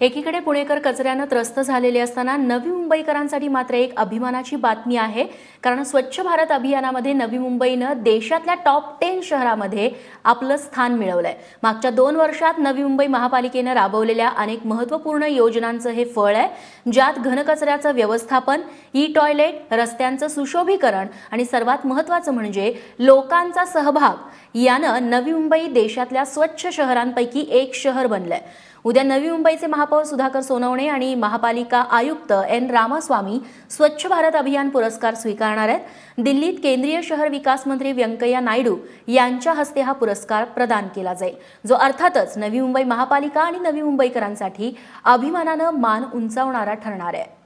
एकीकडे पुणेकर कचऱ्यानं त्रस्त झालेले असताना नवी मुंबईकरांसाठी मात्र एक अभिमानाची बातमी आहे. कारण स्वच्छ भारत अभियानामध्ये नवी मुंबईनं देशातल्या टॉप टेन शहरामध्ये आपलं स्थान मिळवलंय. मागच्या दोन वर्षात नवी मुंबई महापालिकेनं राबवलेल्या अनेक महत्त्वपूर्ण योजनांचं हे फळ आहे. ज्यात घनकचऱ्याचं व्यवस्थापन ई टॉयलेट रस्त्यांचं सुशोभीकरण आणि सर्वात महत्त्वाचं म्हणजे लोकांचा सहभाग यानं नवी मुंबई देशातल्या स्वच्छ शहरांपैकी एक शहर बनलंय. उद्या नवी मुंबईचे महापौर सुधाकर सोनवणे आणि महापालिका आयुक्त एन रामास्वामी स्वच्छ भारत अभियान पुरस्कार स्वीकारणार आहेत. दिल्लीत केंद्रीय शहर विकास मंत्री व्यंकय्या नायडू यांच्या हस्ते हा पुरस्कार प्रदान केला जाईल. जो अर्थातच नवी मुंबई महापालिका आणि नवी मुंबईकरांसाठी अभिमानानं मान उंचावणारा ठरणार आहे.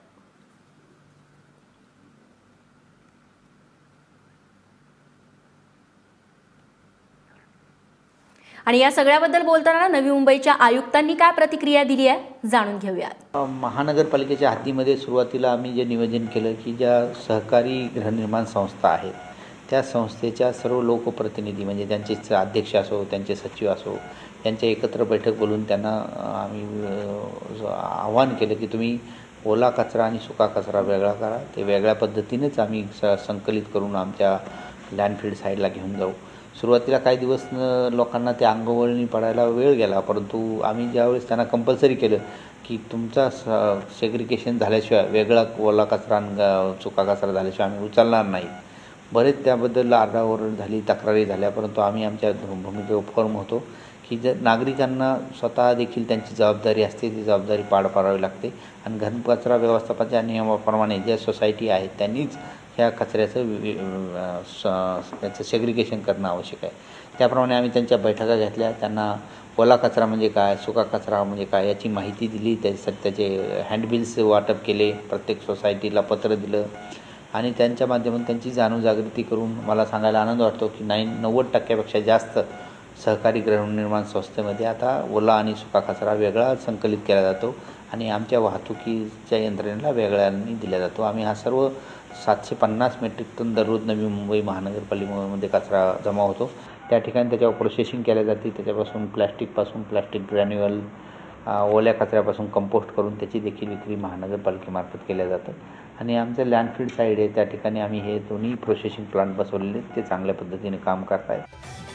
आणि या सगळ्याबद्दल बोलताना नवी मुंबईच्या आयुक्तांनी काय प्रतिक्रिया दिली आहे जाणून घेऊयात. महानगरपालिकेच्या हद्दीमध्ये सुरुवातीला आम्ही जे नियोजन केलं की ज्या सहकारी गृहनिर्माण संस्था आहेत त्या संस्थेच्या सर्व लोकप्रतिनिधी म्हणजे त्यांचे अध्यक्ष असो त्यांचे सचिव असो यांच्या एकत्र बैठक बोलून त्यांना आम्ही आवाहन केलं की तुम्ही ओला कचरा आणि सुका कचरा वेगळा करा. ते वेगळ्या पद्धतीनेच आम्ही स संकलित करून आमच्या लँडफील्ड साईडला घेऊन जाऊ. सुरुवातीला काही दिवस लोकांना ते अंगवळणी पडायला वेळ गेला परंतु आम्ही ज्यावेळेस त्यांना कंपल्सरी केलं की तुमचा स सेग्रिकेशन झाल्याशिवाय वेगळा ओला कचरा चुका कचरा झाल्याशिवाय आम्ही उचलणार नाही. बरेच त्याबद्दल आरडाओरड झाली तक्रारी झाल्या परंतु आम्ही आमच्या भूमिकेवर फर्म होतो की जर नागरिकांना स्वतः देखील त्यांची जबाबदारी असते ती जबाबदारी पार पाडावी लागते. आणि घनकचरा व्यवस्थापनाच्या नियमाप्रमाणे ज्या सोसायटी आहेत त्यांनीच ह्या कचऱ्याचं त्याचं सेग्रिगेशन करणं आवश्यक आहे. त्याप्रमाणे आम्ही त्यांच्या बैठका घेतल्या. त्यांना ओला कचरा म्हणजे काय सुका कचरा म्हणजे काय याची माहिती दिली. त्याच्यासाठी त्याचे हँडबिल्स वाटप केले. प्रत्येक सोसायटीला पत्र दिलं. आणि त्यांच्या माध्यमातून त्यांची जाणूजागृती करून मला सांगायला आनंद वाटतो की नाईन नव्वद टक्क्यापेक्षा जास्त सहकारी गृहनिर्माण संस्थेमध्ये आता ओला आणि सुका कचरा वेगळा संकलित केला जातो. आणि आमच्या वाहतुकीच्या यंत्रणेला वेगळ्यांनी दिला जातो. आम्ही हा सर्व सातशे पन्नास मेट्रिक टन दररोज नवी मुंबई महानगरपालिकेमध्ये कचरा जमा होतो. त्या ठिकाणी त्याच्यावर प्रोसेसिंग केल्या जाते. त्याच्यापासून प्लॅस्टिकपासून प्लॅस्टिक ग्रॅन्युअल ओल्या कचऱ्यापासून कंपोस्ट करून त्याची देखील विक्री महानगरपालिकेमार्फत केल्या जातं आणि आमचं लँडफील्ड साईड आहे. त्या ठिकाणी आम्ही हे दोन्ही प्रोसेसिंग प्लांट बसवलेले ते चांगल्या पद्धतीने काम करत आहेत